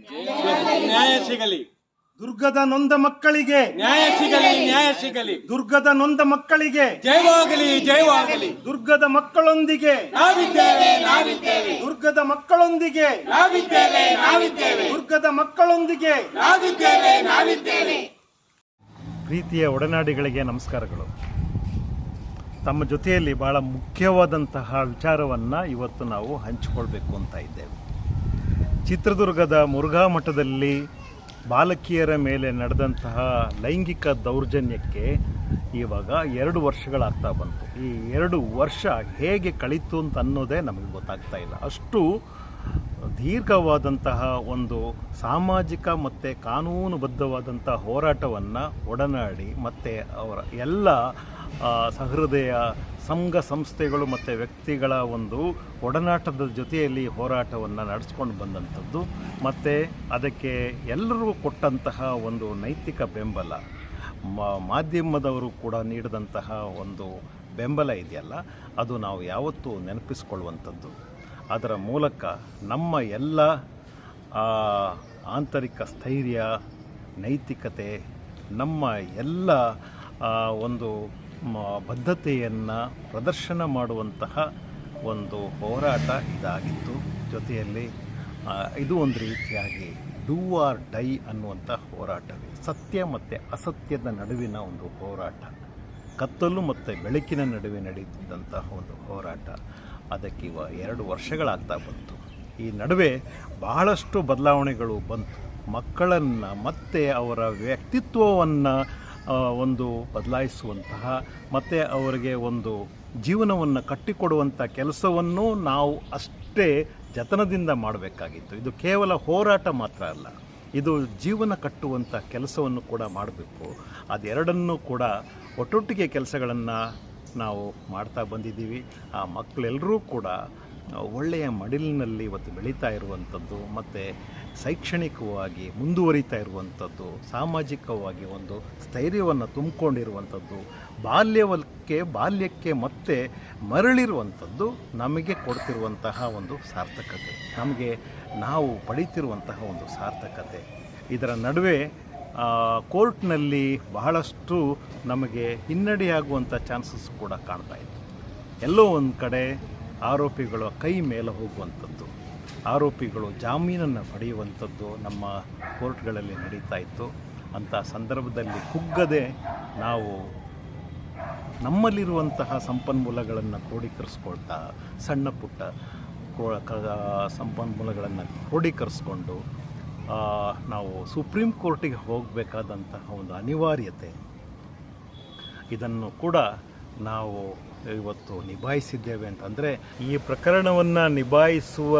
ನ್ಯಾಯ ಸಿಗಲಿ. ದುರ್ಗದ ನೊಂದ ಮಕ್ಕಳಿಗೆ. ನ್ಯಾಯ ಸಿಗಲಿ ನ್ಯಾಯ ಸಿಗಲಿ. ದುರ್ಗದ ನೊಂದ ಮಕ್ಕಳಿಗೆ. ಜಯವಾಗಲಿ ಜಯವಾಗಲಿ. ದುರ್ಗದ ಮಕ್ಕಳೊಂದಿಗೆ. ನಾವಿದ್ದೇವೆ ನಾವಿದ್ದೇವೆ. ದುರ್ಗದ ಮಕ್ಕಳೊಂದಿಗೆ. ನಾವಿದ್ದೇವೆ ನಾವಿದ್ದೇವೆ. ದುರ್ಗದ ಮಕ್ಕಳೊಂದಿಗೆ. ನಾವಿದ್ದೇವೆ ನಾವಿದ್ದೇವೆ. ಪ್ರೀತಿಯ ಒಡನಾಡಿಗಳಿಗೆ ನಮಸ್ಕಾರಗಳು. ತಮ್ಮ ಜೊತೆಯಲ್ಲಿ ಬಹಳ ಮುಖ್ಯವಾದಂತಹ ವಿಚಾರವನ್ನ ಇವತ್ತು ನಾವು ಹಂಚಿಕೊಳ್ಬೇಕು ಅಂತ ಇದ್ದೇವೆ. ಚಿತ್ರದುರ್ಗದ ಮುರುಘಾ ಮಠದಲ್ಲಿ ಬಾಲಕಿಯರ ಮೇಲೆ ನಡೆದಂತಹ ಲೈಂಗಿಕ ದೌರ್ಜನ್ಯಕ್ಕೆ ಇವಾಗ ಎರಡು ವರ್ಷಗಳಾಗ್ತಾ ಬಂತು. ಈ ಎರಡು ವರ್ಷ ಹೇಗೆ ಕಳೀತು ಅಂತ ಅನ್ನೋದೇ ನಮಗೆ ಗೊತ್ತಾಗ್ತಾ ಇಲ್ಲ. ಅಷ್ಟು ದೀರ್ಘವಾದಂತಹ ಒಂದು ಸಾಮಾಜಿಕ ಮತ್ತು ಕಾನೂನುಬದ್ಧವಾದಂಥ ಹೋರಾಟವನ್ನು ಒಡನಾಡಿ ಮತ್ತು ಅವರ ಎಲ್ಲ ಸಹೃದಯ ಸಂಘ ಸಂಸ್ಥೆಗಳು ಮತ್ತು ವ್ಯಕ್ತಿಗಳ ಒಂದು ಒಡನಾಟದ ಜೊತೆಯಲ್ಲಿ ಹೋರಾಟವನ್ನು ನಡೆಸ್ಕೊಂಡು ಬಂದಂಥದ್ದು. ಮತ್ತು ಅದಕ್ಕೆ ಎಲ್ಲರೂ ಕೊಟ್ಟಂತಹ ಒಂದು ನೈತಿಕ ಬೆಂಬಲ. ಮಾಧ್ಯಮದವರು ಕೂಡ ನೀಡಿದಂತಹ ಒಂದು ಬೆಂಬಲ ಇದೆಯಲ್ಲ, ಅದು ನಾವು ಯಾವತ್ತೂ ನೆನಪಿಸ್ಕೊಳ್ಳುವಂಥದ್ದು. ಅದರ ಮೂಲಕ ನಮ್ಮ ಎಲ್ಲ ಆಂತರಿಕ ಸ್ಥೈರ್ಯ, ನೈತಿಕತೆ, ನಮ್ಮ ಎಲ್ಲ ಒಂದು ಬದ್ಧತೆಯನ್ನು ಪ್ರದರ್ಶನ ಮಾಡುವಂತಹ ಒಂದು ಹೋರಾಟ ಇದಾಗಿತ್ತು. ಜೊತೆಯಲ್ಲಿ ಇದು ಒಂದು ರೀತಿಯಾಗಿ ಡೂ ಆರ್ ಡೈ ಅನ್ನುವಂಥ ಹೋರಾಟವೇ ಸತ್ಯ ಮತ್ತು ಅಸತ್ಯದ ನಡುವಿನ ಒಂದು ಹೋರಾಟ. ಕತ್ತಲು ಮತ್ತು ಬೆಳಕಿನ ನಡುವೆ ನಡೆಯುತ್ತಿದ್ದಂತಹ ಒಂದು ಹೋರಾಟ. ಅದಕ್ಕೆ ಇವ ಎರಡು ವರ್ಷಗಳಾಗ್ತಾ ಬಂತು. ಈ ನಡುವೆ ಬಹಳಷ್ಟು ಬದಲಾವಣೆಗಳು ಬಂತು. ಮಕ್ಕಳನ್ನು ಮತ್ತೆ ಅವರ ವ್ಯಕ್ತಿತ್ವವನ್ನು ಒಂದು ಬದಲಾಯಿಸುವಂತಹ, ಮತ್ತು ಅವರಿಗೆ ಒಂದು ಜೀವನವನ್ನು ಕಟ್ಟಿಕೊಡುವಂಥ ಕೆಲಸವನ್ನು ನಾವು ಅಷ್ಟೇ ಜತನದಿಂದ ಮಾಡಬೇಕಾಗಿತ್ತು. ಇದು ಕೇವಲ ಹೋರಾಟ ಮಾತ್ರ ಅಲ್ಲ, ಇದು ಜೀವನ ಕಟ್ಟುವಂಥ ಕೆಲಸವನ್ನು ಕೂಡ ಮಾಡಬೇಕು. ಅದೆರಡನ್ನೂ ಕೂಡ ಒಟ್ಟೊಟ್ಟಿಗೆ ಕೆಲಸಗಳನ್ನು ನಾವು ಮಾಡ್ತಾ ಬಂದಿದ್ದೀವಿ. ಆ ಮಕ್ಕಳೆಲ್ಲರೂ ಕೂಡ ಒಳ್ಳೆಯ ಮಡಿಲಿನಲ್ಲಿ ಇವತ್ತು ಬೆಳೀತಾ ಇರುವಂಥದ್ದು ಮತ್ತು ಶೈಕ್ಷಣಿಕವಾಗಿ ಮುಂದುವರಿತಾ ಇರುವಂಥದ್ದು, ಸಾಮಾಜಿಕವಾಗಿ ಒಂದು ಸ್ಥೈರ್ಯವನ್ನು ತುಂಬಿಕೊಂಡಿರುವಂಥದ್ದು ಬಾಲ್ಯವಕ್ಕೆ ಬಾಲ್ಯಕ್ಕೆ ಮತ್ತೆ ಮರಳಿರುವಂಥದ್ದು ನಮಗೆ ಕೊಡ್ತಿರುವಂತಹ ಒಂದು ಸಾರ್ಥಕತೆ. ನಮಗೆ ನಾವು ಪಡೀತಿರುವಂತಹ ಒಂದು ಸಾರ್ಥಕತೆ. ಇದರ ನಡುವೆ ಕೋರ್ಟ್ನಲ್ಲಿ ಬಹಳಷ್ಟು ನಮಗೆ ಹಿನ್ನಡೆಯಾಗುವಂಥ ಚಾನ್ಸಸ್ ಕೂಡ ಕಾಣ್ತಾ ಇತ್ತು. ಎಲ್ಲೋ ಒಂದು ಕಡೆ ಆರೋಪಿಗಳ ಕೈ ಮೇಲೆ ಹೋಗುವಂಥದ್ದು. ಆರೋಪಿಗಳು ಜಾಮೀನನ್ನು ಪಡೆಯುವಂಥದ್ದು ನಮ್ಮ ಕೋರ್ಟ್ಗಳಲ್ಲಿ ನಡೀತಾ ಇತ್ತು. ಅಂಥ ಸಂದರ್ಭದಲ್ಲಿ ಕುಗ್ಗದೆ ನಾವು ನಮ್ಮಲ್ಲಿರುವಂತಹ ಸಂಪನ್ಮೂಲಗಳನ್ನು ಕ್ರೋಢೀಕರಿಸ್ಕೊಳ್ತಾ, ಸಣ್ಣ ಪುಟ್ಟ ಸಂಪನ್ಮೂಲಗಳನ್ನು ಕ್ರೋಢೀಕರಿಸ್ಕೊಂಡು ನಾವು ಸುಪ್ರೀಂ ಕೋರ್ಟಿಗೆ ಹೋಗಬೇಕಾದಂತಹ ಒಂದು ಅನಿವಾರ್ಯತೆ. ಇದನ್ನು ಕೂಡ ನಾವು ಇವತ್ತು ನಿಭಾಯಿಸಿದ್ದೇವೆ ಅಂತಂದರೆ, ಈ ಪ್ರಕರಣವನ್ನು ನಿಭಾಯಿಸುವ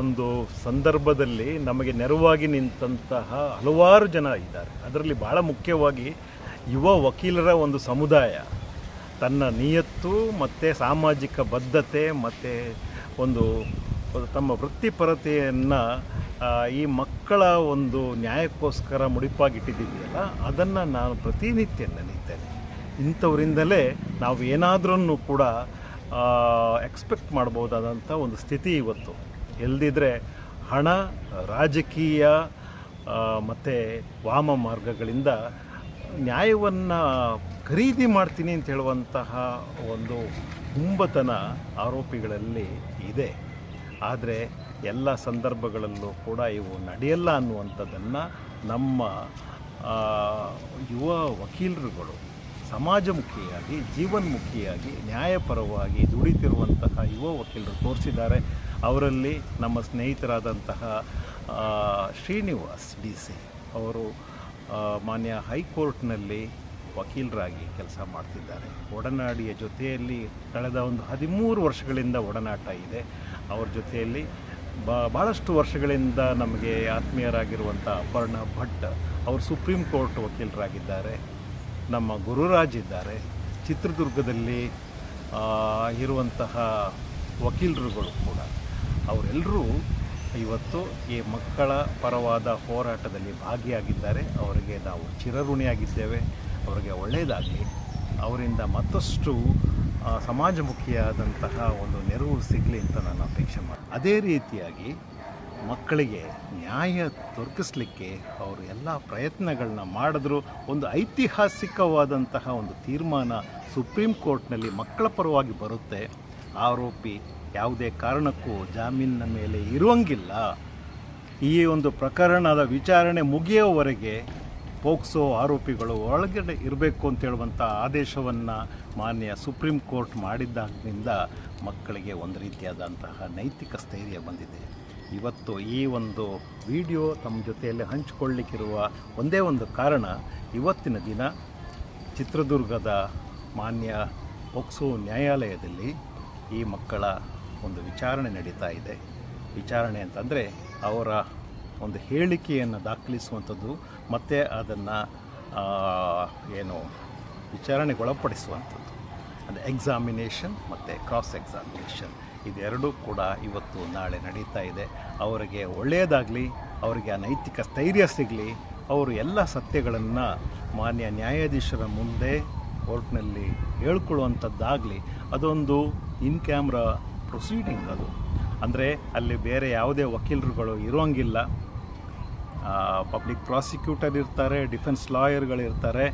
ಒಂದು ಸಂದರ್ಭದಲ್ಲಿ ನಮಗೆ ನೆರವಾಗಿ ನಿಂತಹ ಹಲವಾರು ಜನ ಇದ್ದಾರೆ. ಅದರಲ್ಲಿ ಭಾಳ ಮುಖ್ಯವಾಗಿ ಯುವ ವಕೀಲರ ಒಂದು ಸಮುದಾಯ. ತನ್ನ ನಿಯತ್ತು ಮತ್ತು ಸಾಮಾಜಿಕ ಬದ್ಧತೆ ಮತ್ತು ಒಂದು ತಮ್ಮ ವೃತ್ತಿಪರತೆಯನ್ನು ಈ ಮಕ್ಕಳ ಒಂದು ನ್ಯಾಯಕ್ಕೋಸ್ಕರ ಮುಡಿಪಾಗಿಟ್ಟಿದ್ದೀವಿ ಅಲ್ಲ, ಅದನ್ನು ನಾನು ಪ್ರತಿನಿತ್ಯ ನೆನೀತೇನೆ ಇಂಥವರಿಂದಲೇ ನಾವು ಏನಾದ್ರೂ ಕೂಡ ಎಕ್ಸ್ಪೆಕ್ಟ್ ಮಾಡ್ಬೋದಾದಂಥ ಒಂದು ಸ್ಥಿತಿ ಇವತ್ತು. ಎಲ್ದಿದ್ರೆ ಹಣ, ರಾಜಕೀಯ ಮತ್ತು ವಾಮ ಮಾರ್ಗಗಳಿಂದ ನ್ಯಾಯವನ್ನು ಖರೀದಿ ಮಾಡ್ತೀನಿ ಅಂತ ಹೇಳುವಂತಹ ಒಂದು ಹುಂಬತನ ಆರೋಪಿಗಳಲ್ಲಿ ಇದೆ. ಆದರೆ ಎಲ್ಲ ಸಂದರ್ಭಗಳಲ್ಲೂ ಕೂಡ ಇವು ನಡೆಯಲ್ಲ ಅನ್ನುವಂಥದ್ದನ್ನು ನಮ್ಮ ಯುವ ವಕೀಲರುಗಳು ಸಮಾಜಮುಖಿಯಾಗಿ, ಜೀವನ್ಮುಖಿಯಾಗಿ, ನ್ಯಾಯಪರವಾಗಿ ದುಡಿತಿರುವಂತಹ ಯುವ ವಕೀಲರು ತೋರಿಸಿದ್ದಾರೆ. ಅವರಲ್ಲಿ ನಮ್ಮ ಸ್ನೇಹಿತರಾದಂತಹ ಶ್ರೀನಿವಾಸ್ ಡಿ ಸಿ ಅವರು ಮಾನ್ಯ ಹೈಕೋರ್ಟ್ನಲ್ಲಿ ವಕೀಲರಾಗಿ ಕೆಲಸ ಮಾಡ್ತಿದ್ದಾರೆ. ಒಡನಾಡಿಯ ಜೊತೆಯಲ್ಲಿ ಕಳೆದ ಒಂದು ಹದಿಮೂರು ವರ್ಷಗಳಿಂದ ಒಡನಾಟ ಇದೆ. ಅವ್ರ ಜೊತೆಯಲ್ಲಿ ಬ ಭಾಳಷ್ಟು ವರ್ಷಗಳಿಂದ ನಮಗೆ ಆತ್ಮೀಯರಾಗಿರುವಂಥ ಅಪರ್ಣ ಭಟ್, ಅವರು ಸುಪ್ರೀಂ ಕೋರ್ಟ್ ವಕೀಲರಾಗಿದ್ದಾರೆ. ನಮ್ಮ ಗುರುರಾಜ್ ಇದ್ದಾರೆ. ಚಿತ್ರದುರ್ಗದಲ್ಲಿ ಇರುವಂತಹ ವಕೀಲರುಗಳು ಕೂಡ. ಅವರೆಲ್ಲರೂ ಇವತ್ತು ಈ ಮಕ್ಕಳ ಪರವಾದ ಹೋರಾಟದಲ್ಲಿ ಭಾಗಿಯಾಗಿದ್ದಾರೆ. ಅವರಿಗೆ ನಾವು ಚಿರಋಣಿಯಾಗಿದ್ದೇವೆ. ಅವರಿಗೆ ಒಳ್ಳೆಯದಾಗಲಿ ಅವರಿಂದ ಮತ್ತಷ್ಟು ಸಮಾಜಮುಖಿಯಾದಂತಹ ಒಂದು ನೆರವು ಸಿಗಲಿ ಅಂತ ನಾನು ಅಪೇಕ್ಷೆ ಮಾಡಿ ಅದೇ ರೀತಿಯಾಗಿ ಮಕ್ಕಳಿಗೆ ನ್ಯಾಯ ದೊರಕಿಸ್ಲಿಕ್ಕೆ ಅವರು ಎಲ್ಲ ಪ್ರಯತ್ನಗಳನ್ನ ಮಾಡಿದ್ರು. ಒಂದು ಐತಿಹಾಸಿಕವಾದಂತಹ ಒಂದು ತೀರ್ಮಾನ ಸುಪ್ರೀಂ ಕೋರ್ಟ್ನಲ್ಲಿ ಮಕ್ಕಳ ಪರವಾಗಿ ಬರುತ್ತೆ. ಆರೋಪಿ ಯಾವುದೇ ಕಾರಣಕ್ಕೂ ಜಾಮೀನಿನ ಮೇಲೆ ಇರುವಂಗಿಲ್ಲ. ಈ ಒಂದು ಪ್ರಕರಣದ ವಿಚಾರಣೆ ಮುಗಿಯೋವರೆಗೆ ಪೋಕ್ಸೋ ಆರೋಪಿಗಳು ಒಳಗಡೆ ಇರಬೇಕು ಅಂತ ಹೇಳುವಂಥ ಆದೇಶವನ್ನು ಮಾನ್ಯ ಸುಪ್ರೀಂ ಕೋರ್ಟ್ ಮಾಡಿದ್ದಾಗಿನಿಂದ ಮಕ್ಕಳಿಗೆ ಒಂದು ರೀತಿಯಾದಂತಹ ನೈತಿಕ ಸ್ಥೈರ್ಯ ಬಂದಿದೆ. ಇವತ್ತು ಈ ಒಂದು ವಿಡಿಯೋ ತಮ್ಮ ಜೊತೆಯಲ್ಲಿ ಹಂಚಿಕೊಳ್ಳಿಕ್ಕಿರುವ ಒಂದೇ ಒಂದು ಕಾರಣ ಇವತ್ತಿನ ದಿನ ಚಿತ್ರದುರ್ಗದ ಮಾನ್ಯ ಪೊಕ್ಸೋ ನ್ಯಾಯಾಲಯದಲ್ಲಿ ಈ ಮಕ್ಕಳ ಒಂದು ವಿಚಾರಣೆ ನಡೀತಾ ಇದೆ. ವಿಚಾರಣೆ ಅಂತಂದರೆ ಅವರ ಒಂದು ಹೇಳಿಕೆಯನ್ನು ದಾಖಲಿಸುವಂಥದ್ದು, ಮತ್ತು ಅದನ್ನು ಏನು ವಿಚಾರಣೆಗೊಳಪಡಿಸುವಂಥದ್ದು ಅಂದರೆ ಎಕ್ಸಾಮಿನೇಷನ್ ಮತ್ತು ಕ್ರಾಸ್ ಎಕ್ಸಾಮಿನೇಷನ್ ಇದೆರಡೂ ಕೂಡ ಇವತ್ತು ನಾಳೆ ನಡೀತಾ ಇದೆ. ಅವರಿಗೆ ಒಳ್ಳೆಯದಾಗಲಿ, ಅವರಿಗೆ ಆ ನೈತಿಕ ಸ್ಥೈರ್ಯ ಸಿಗಲಿ, ಅವರು ಎಲ್ಲ ಸತ್ಯಗಳನ್ನು ಮಾನ್ಯ ನ್ಯಾಯಾಧೀಶರ ಮುಂದೆ ಕೋರ್ಟ್ನಲ್ಲಿ ಹೇಳ್ಕೊಳ್ಳುವಂಥದ್ದಾಗಲಿ, ಅದೊಂದು ಇನ್ ಕ್ಯಾಮ್ರಾ ಪ್ರೊಸೀಡಿಂಗ್ ಅದು. ಅಂದರೆ ಅಲ್ಲಿ ಬೇರೆ ಯಾವುದೇ ವಕೀಲರುಗಳು ಇರೋಂಗಿಲ್ಲ. ಪಬ್ಲಿಕ್ ಪ್ರಾಸಿಕ್ಯೂಟರ್ ಇರ್ತಾರೆ, ಡಿಫೆನ್ಸ್ ಲಾಯರ್ಗಳಿರ್ತಾರೆ.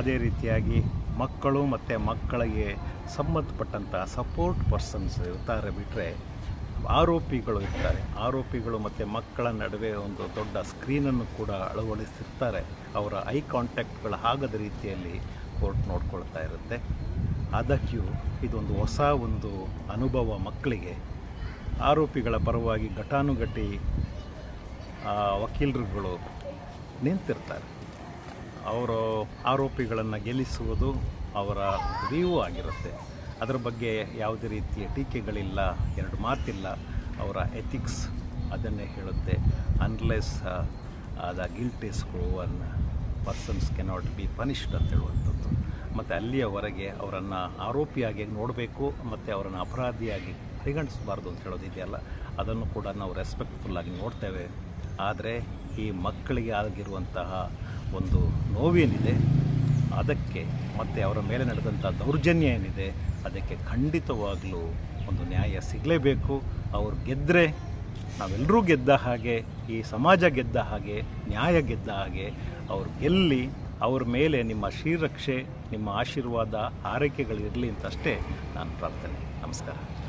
ಅದೇ ರೀತಿಯಾಗಿ ಮಕ್ಕಳು ಮತ್ತು ಮಕ್ಕಳಿಗೆ ಸಂಬಂಧಪಟ್ಟಂಥ ಸಪೋರ್ಟ್ ಪರ್ಸನ್ಸ್ ಇರ್ತಾರೆ ಬಿಟ್ಟರೆ ಆರೋಪಿಗಳು ಇರ್ತಾರೆ. ಆರೋಪಿಗಳು ಮತ್ತು ಮಕ್ಕಳ ನಡುವೆ ಒಂದು ದೊಡ್ಡ ಸ್ಕ್ರೀನನ್ನು ಕೂಡ ಅಳವಡಿಸಿರ್ತಾರೆ. ಅವರ ಐ ಕಾಂಟ್ಯಾಕ್ಟ್ಗಳು ಆಗದ ರೀತಿಯಲ್ಲಿ ಕೋರ್ಟ್ ನೋಡ್ಕೊಳ್ತಾ ಇರುತ್ತೆ. ಆದಾಗ್ಯೂ ಇದೊಂದು ಹೊಸ ಒಂದು ಅನುಭವ ಮಕ್ಕಳಿಗೆ. ಆರೋಪಿಗಳ ಪರವಾಗಿ ಘಟಾನುಘಟಿ ವಕೀಲರುಗಳು ನಿಂತಿರ್ತಾರೆ. ಅವರು ಆರೋಪಿಗಳನ್ನು ಗೆಲ್ಲಿಸುವುದು ಅವರ ಹೃದಯವೂ ಆಗಿರುತ್ತೆ. ಅದರ ಬಗ್ಗೆ ಯಾವುದೇ ರೀತಿಯ ಟೀಕೆಗಳಿಲ್ಲ, ಎರಡು ಮಾತಿಲ್ಲ. ಅವರ ಎಥಿಕ್ಸ್ ಅದನ್ನೇ ಹೇಳುತ್ತೆ. Unless the guilt is proven persons cannot be punished ಅಂತ ಹೇಳುವಂಥದ್ದು. ಮತ್ತು ಅಲ್ಲಿಯವರೆಗೆ ಅವರನ್ನು ಆರೋಪಿಯಾಗಿ ನೋಡಬೇಕು, ಮತ್ತು ಅವರನ್ನು ಅಪರಾಧಿಯಾಗಿ ಪರಿಗಣಿಸಬಾರ್ದು ಅಂತ ಹೇಳೋದಿದೆಯಲ್ಲ ಅದನ್ನು ಕೂಡ ನಾವು ರೆಸ್ಪೆಕ್ಟ್ಫುಲ್ಲಾಗಿ ನೋಡ್ತೇವೆ. ಆದರೆ ಈ ಮಕ್ಕಳಿಗೆ ಆಗಿರುವಂತಹ ಒಂದು ನೋವೇನಿದೆ ಅದಕ್ಕೆ ಮತ್ತು ಅವರ ಮೇಲೆ ನಡೆದಂಥ ದೌರ್ಜನ್ಯ ಏನಿದೆ, ಅದಕ್ಕೆ ಖಂಡಿತವಾಗಲೂ ಒಂದು ನ್ಯಾಯ ಸಿಗಲೇಬೇಕು. ಅವ್ರು ಗೆದ್ದರೆ ನಾವೆಲ್ಲರೂ ಗೆದ್ದ ಹಾಗೆ, ಈ ಸಮಾಜ ಗೆದ್ದ ಹಾಗೆ, ನ್ಯಾಯ ಗೆದ್ದ ಹಾಗೆ, ಅವ್ರು ಗೆಲ್ಲಿ ಅವ್ರ ಮೇಲೆ ನಿಮ್ಮ ಶ್ರೀರಕ್ಷೆ, ನಿಮ್ಮ ಆಶೀರ್ವಾದ, ಆರೈಕೆಗಳಿರಲಿ ಅಂತಷ್ಟೇ ನಾನು ಪ್ರಾರ್ಥನೆ. ನಮಸ್ಕಾರ.